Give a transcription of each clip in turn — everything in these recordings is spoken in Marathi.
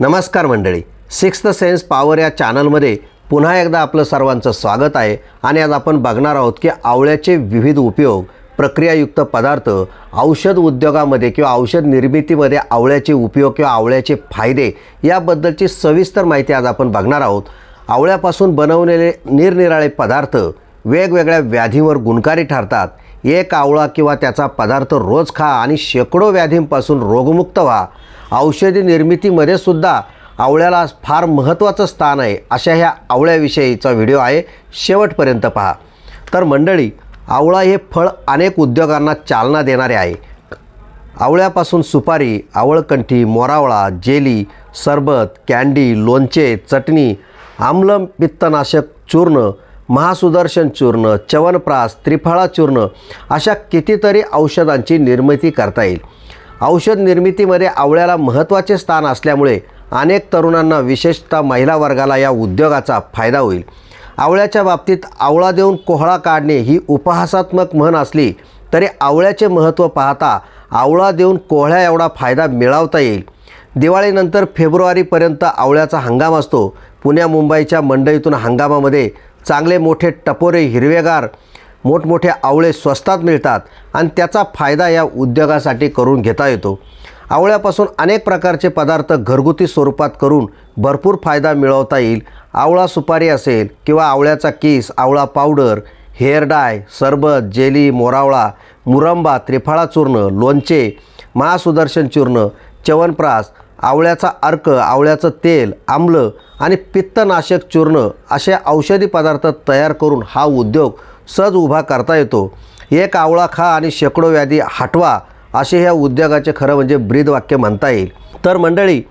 नमस्कार मंडळी. सिक्स्थ सेन्स पॉवर या चॅनलमध्ये पुन्हा एकदा आपलं सर्वांचं स्वागत आहे आणि आज आपण बघणार आहोत की आवळ्याचे विविध उपयोग प्रक्रियायुक्त पदार्थ औषध उद्योगामध्ये किंवा औषध निर्मितीमध्ये आवळ्याचे उपयोग किंवा आवळ्याचे फायदे याबद्दलची सविस्तर माहिती आज आपण बघणार आहोत. आवळ्यापासून बनवलेले निरनिराळे पदार्थ वेगवेगळ्या व्याधींवर गुणकारी ठरतात. एक आवळा किंवा त्याचा पदार्थ रोज खा आणि शेकडो व्याधींपासून रोगमुक्त व्हा. औषधी निर्मितीमध्ये सुद्धा आवळ्याला फार महत्त्वाचं स्थान आहे. अशा ह्या आवळ्याविषयीचा व्हिडिओ आहे. शेवटपर्यंत पहा. तर मंडळी आवळा हे फळ अनेक उद्योगांना चालना देणारे आहे. आवळ्यापासून सुपारी आवळकंठी मोरावळा जेली सरबत कॅन्डी लोणचे चटणी आम्ल पित्तनाशक चूर्ण महासुदर्शन चूर्ण च्यवनप्रास त्रिफळा चूर्ण अशा कितीतरी औषधांची निर्मिती करता येईल. औषध निर्मितीमध्ये आवळ्याला महत्त्वाचे स्थान असल्यामुळे अनेक तरुणांना विशेषतः महिला वर्गाला या उद्योगाचा फायदा होईल. आवळ्याच्या बाबतीत आवळा देऊन कोहळा काढणे ही उपहासात्मक म्हण असली तरी आवळ्याचे महत्त्व पाहता आवळा देऊन कोहळ्या एवढा फायदा मिळवता येईल. दिवाळीनंतर फेब्रुवारीपर्यंत आवळ्याचा हंगाम असतो. पुण्या मुंबईच्या मंडईतून हंगामामध्ये चांगले मोठे टपोरे हिरवेगार मोठमोठे आवळे स्वस्तात मिळतात आणि त्याचा फायदा या उद्योगासाठी करून घेता येतो. आवळ्यापासून अनेक प्रकारचे पदार्थ घरगुती स्वरूपात करून भरपूर फायदा मिळवता येईल. आवळा सुपारी असेल किंवा आवळ्याचा केस आवळा पावडर हेअर डाय सरबत जेली मोरावळा मुरंबा त्रिफळा चूर्ण लोणचे महासुदर्शन चूर्ण च्यवनप्रास आवळ्याचा अर्क आवळ्याचं तेल आम्ल आणि पित्तनाशक चूर्ण असे औषधी पदार्थ तयार करून हा उद्योग सहज उभा करता येतो. एक आवळा खा आणि शेकडो व्याधी हटवा असे ह्या उद्योगाचे खरं म्हणजे ब्रीदवाक्य म्हणता येईल. तर मंडळी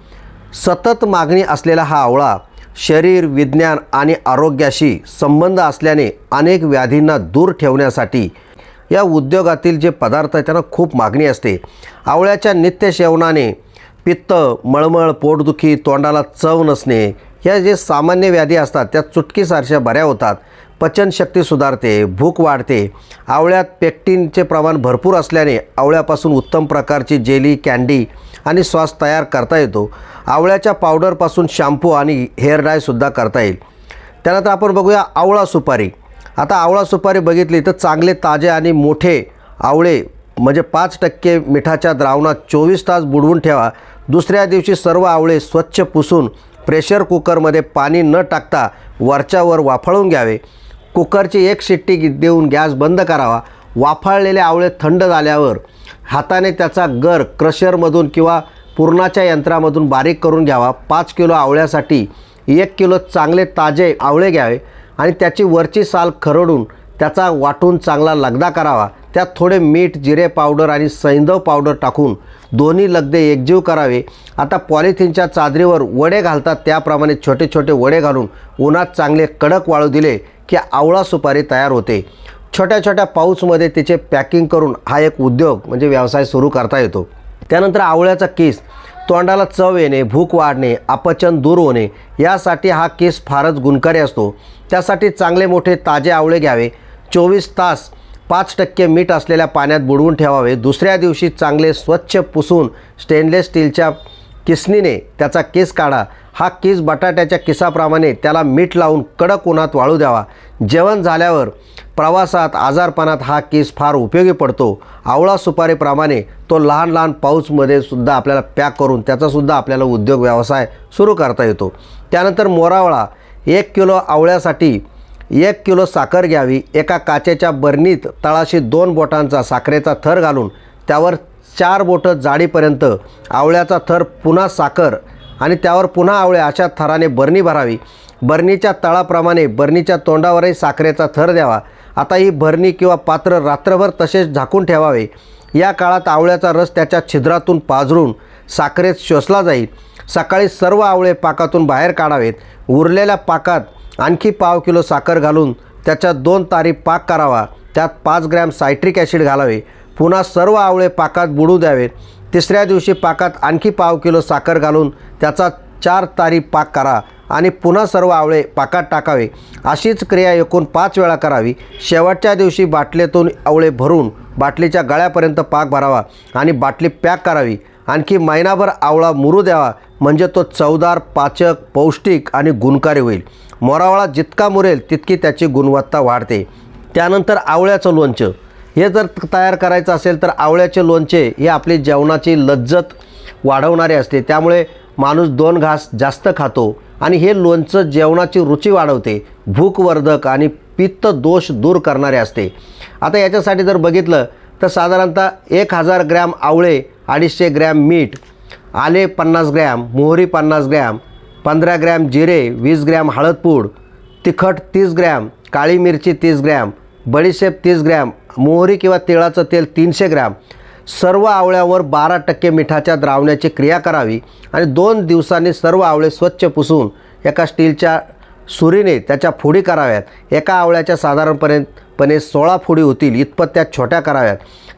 सतत मागणी असलेला हा आवळा शरीर विज्ञान आणि आरोग्याशी संबंध असल्याने अनेक व्याधींना दूर ठेवण्यासाठी या उद्योगातील जे पदार्थ आहेत त्यांना खूप मागणी असते. आवळ्याच्या नित्य सेवनाने पित्त मळमळ पोटदुखी तोंडाला चव नसणे ह्या जे सामान्य व्याधी असतात त्या चुटकीसारख्या बऱ्या होतात. पचनशक्ती सुधारते भूक वाढते. आवळ्यात पेक्टिनचे प्रमाण भरपूर असल्याने आवळ्यापासून उत्तम प्रकारची जेली कॅन्डी आणि सॉस तयार करता येतो. आवळ्याच्या पावडरपासून शॅम्पू आणि हेअर डायसुद्धा करता येईल. त्यानंतर आपण बघूया आवळा सुपारी. आता आवळा सुपारी बघितली तर चांगले ताजे आणि मोठे आवळे म्हणजे पाच टक्के मिठाच्या द्रावणात चोवीस तास बुडवून ठेवा. दुसऱ्या दिवशी सर्व आवळे स्वच्छ पुसून प्रेशर कुकरमध्ये पाणी न टाकता वरच्यावर वाफळून घ्यावे. कुकरची एक शिट्टी देऊन गॅस बंद करावा. वाफाळलेले आवळे थंड झाल्यावर हाताने त्याचा गर क्रशरमधून किंवा पुरणाच्या यंत्रामधून बारीक करून घ्यावा. पाच किलो आवळ्यासाठी एक किलो चांगले ताजे आवळे घ्यावे आणि त्याची वरची साल खरडून त्याचा वाटून चांगला लगदा करावा. त्यात थोडे मीठ जिरे पावडर आणि सैंदव पावडर टाकून दोन्ही लगदे एकजीव करावे. आता पॉलिथिनच्या चादरीवर वडे घालतात. त्याप्रमाणे छोटे छोटे वडे घालून उन्हात चांगले कडक वाळू दिले की आवळा सुपारी तयार होते. छोट्या छोट्या पाऊचमध्ये तिचे पॅकिंग करून हा एक उद्योग म्हणजे व्यवसाय सुरू करता येतो. त्यानंतर आवळ्याचा केस. तोंडाला चव येणे भूक वाढणे अपचन दूर होणे यासाठी हा केस फारच गुणकारी असतो. त्यासाठी चांगले मोठे ताजे आवळे घ्यावे. चोवीस तास पाच टक्के मीठ असलेल्या पाण्यात बुडवून ठेवावे. दुसऱ्या दिवशी चांगले स्वच्छ पुसून स्टेनलेस स्टीलच्या किसनीने त्याचा केस काढा. हा केस बटाट्याच्या किसाप्रमाणे त्याला मीठ लावून कडक उन्हात वाळू द्यावा. जेवण झाल्यावर प्रवासात आजारपणात हा केस फार उपयोगी पडतो. आवळा सुपारीप्रमाणे तो लहान लहान पाऊचमध्ये सुद्धा आपल्याला पॅक करून त्याचासुद्धा आपल्याला उद्योग व्यवसाय सुरू करता येतो. त्यानंतर मोरावळा एक किलो आवळ्यासाठी एक किलो साखर घ्यावी. एका काचेच्या बरणीत तळाशी दोन बोटांचा साखरेचा थर घालून त्यावर चार बोटं जाडीपर्यंत आवळ्याचा थर पुन्हा साखर आणि त्यावर पुन्हा आवळे अशा थराने बरणी भरावी. बरणीच्या तळाप्रमाणे बरणीच्या तोंडावरही साखरेचा थर द्यावा. आता ही भरणी किंवा पात्र रात्रभर तसेच झाकून ठेवावे. या काळात आवळ्याचा रस त्याच्या छिद्रातून पाझरून साखरेत शोषला जाईल. सकाळी सर्व आवळे पाकातून बाहेर काढावेत. उरलेल्या पाकात आणखी पाव किलो साखर घालून त्याच्यात दोन तारी पाक करावा. त्यात पाच ग्रॅम सायट्रिक ॲसिड घालावे. पुन्हा सर्व आवळे पाकात बुडू द्यावे. तिसऱ्या दिवशी पाकात आणखी पाव किलो साखर घालून त्याचा चार तारी पाक करा आणि पुन्हा सर्व आवळे पाकात टाकावे. अशीच क्रिया एकूण पाच वेळा करावी. शेवटच्या दिवशी बाटलीतून आवळे भरून बाटलीच्या गळ्यापर्यंत पाक भरावा आणि बाटली पॅक करावी. आणखी महिनाभर आवळा मुरू द्यावा. म्हणजे तो चवदार पाचक पौष्टिक आणि गुणकारी होईल. मोरावळा जितका मुरेल तितकी त्याची गुणवत्ता वाढते. त्यानंतर आवळ्याचं लोणचं. हे जर तयार करायचं असेल तर आवळ्याचे लोणचे हे आपली जेवणाची लज्जत वाढवणारे असते. त्यामुळे माणूस दोन घास जास्त खातो आणि हे लोणचं जेवणाची रुची वाढवते. भूकवर्धक आणि पित्त दोष दूर करणारे असते. आता याच्यासाठी जर बघितलं तर साधारणतः एक हजार ग्रॅम आवळे अडीचशे ग्रॅम मीठ आले पन्नास ग्रॅम मोहरी पन्नास ग्रॅम पंधरा ग्रॅम जिरे वीस ग्रॅम हळदपूड तिखट तीस ग्रॅम काळी मिरची तीस ग्रॅम बडीशेप तीस ग्रॅम मोहरी किंवा तिळाचं तेल तीनशे ग्रॅम. सर्व आवळ्यावर बारा टक्के मिठाच्या द्रावण्याची क्रिया करावी आणि दोन दिवसांनी सर्व आवळे स्वच्छ पुसून एका स्टीलच्या सुरीने त्याच्या फोडी कराव्यात. एका आवळ्याच्या साधारणपणे सोळा फोडी होतील इतपत त्या छोट्या कराव्यात.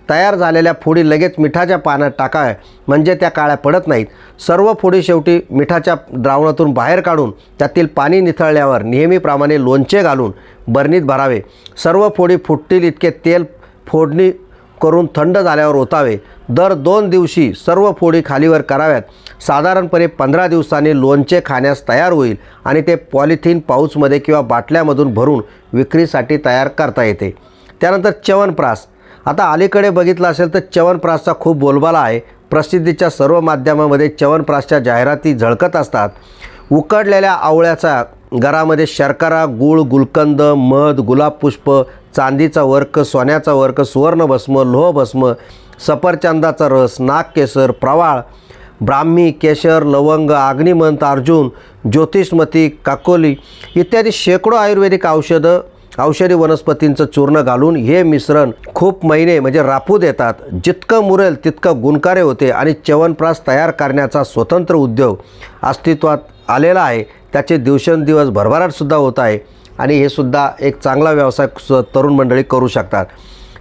तयार झालेल्या फोडी लगेच मिठाच्या पाण्यात टाकाव्या म्हणजे त्या काळ्या पडत नाहीत. सर्व फोडी शेवटी मिठाच्या द्रावणातून बाहेर काढून त्यातील पाणी निथळल्यावर नेहमीप्रमाणे लोणचे घालून बरणीत भरावे. सर्व फोडी फुटतील इतके तेल फोडणी करून थंड झाल्यावर ओतावे. दर दोन दिवशी सर्व फोडी खालीवर कराव्यात. साधारणपणे पंधरा दिवसांनी लोणचे खाण्यास तयार होईल आणि ते पॉलिथिन पाऊचमध्ये किंवा बाटल्यामधून भरून विक्रीसाठी तयार करता येते. त्यानंतर च्यवनप्रास. आता अलीकडे बघितलं असेल तर च्यवनप्रासचा खूप बोलबाला आहे. प्रसिद्धीच्या सर्व माध्यमामध्ये च्यवनप्रासच्या जाहिराती झळकत असतात. उकडलेल्या आवळ्याचा घरामध्ये शर्करा गूळ गुलकंद मध गुलाबपुष्प चांदीचा वर्क सोन्याचा वर्क सुवर्णभस्म लोहभस्म सफरचंदाचा रस नागकेसर प्रवाळ ब्राह्मी केशर लवंग अग्निमंत अर्जुन ज्योतिषमती काकोली इत्यादी शेकडो आयुर्वेदिक औषधं औषधी वनस्पतींचं चूर्ण घालून हे मिश्रण खूप महिने म्हणजे रापू देतात. जितकं मुरेल तितकं गुणकारे होते आणि च्यवनप्रास तयार करण्याचा स्वतंत्र उद्योग अस्तित्वात आलेला आहे. त्याचे दिवसेंदिवस भरभराटसुद्धा होत आहे आणि हे सुद्धा एक चांगला व्यवसाय स- तरुण मंडळी करू शकतात.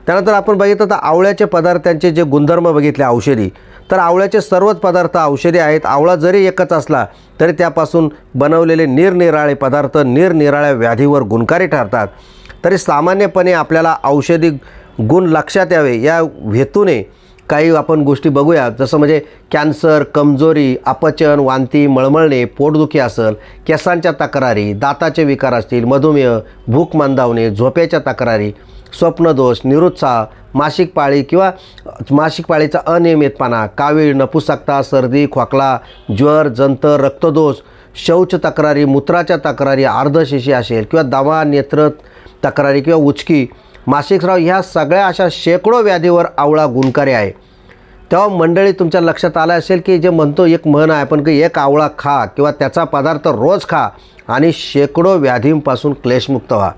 त्यानंतर आपण बघितलं तर आवळ्याचे पदार्थांचे जे गुणधर्म बघितले औषधी. तर आवळ्याचे सर्वच पदार्थ औषधी आहेत. आवळा जरी एकच असला तरी त्यापासून बनवलेले निरनिराळे पदार्थ निरनिराळ्या व्याधीवर गुणकारी ठरतात. तरी सामान्यपणे आपल्याला औषधी गुण लक्षात यावे. या हेतूने काही आपण गोष्टी बघूया. जसं म्हणजे कॅन्सर कमजोरी अपचन वांती मळमळणे पोटदुखी असेल केसांच्या तक्रारी दाताचे विकार असतील मधुमेह भूक मंदावणे झोपेच्या तक्रारी स्वप्नदोष निरुत्साह मासिक पाळी किंवा मासिक पाळीचा अनियमितपणा कावीळ नपुसकता सर्दी खोकला ज्वर जंत रक्तदोष शौच तक्रारी मूत्राच्या तक्रारी अर्धशिशी असेल किंवा दवा नेत्र तक्रारी किंवा उचकी मासिक स्राव ह्या सगळ्या अशा शेकडो व्याधीवर आवळा गुणकारी आहे. तेव्हा मंडळी तुमच्या लक्षात आलं असेल की जे म्हणतो एक म्हण आहे पण की एक आवळा खा किंवा त्याचा पदार्थ रोज खा आणि शेकडो व्याधींपासून क्लेशमुक्त व्हा.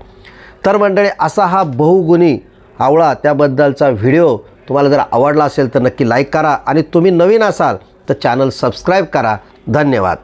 तर मंडळी असा हा बहुगुणी आवळा त्याबद्दलचा व्हिडिओ तुम्हाला जर आवडला असेल तर नक्की लाईक करा. आणि तुम्ही नवीन असाल तर चॅनल सबस्क्राईब करा. धन्यवाद.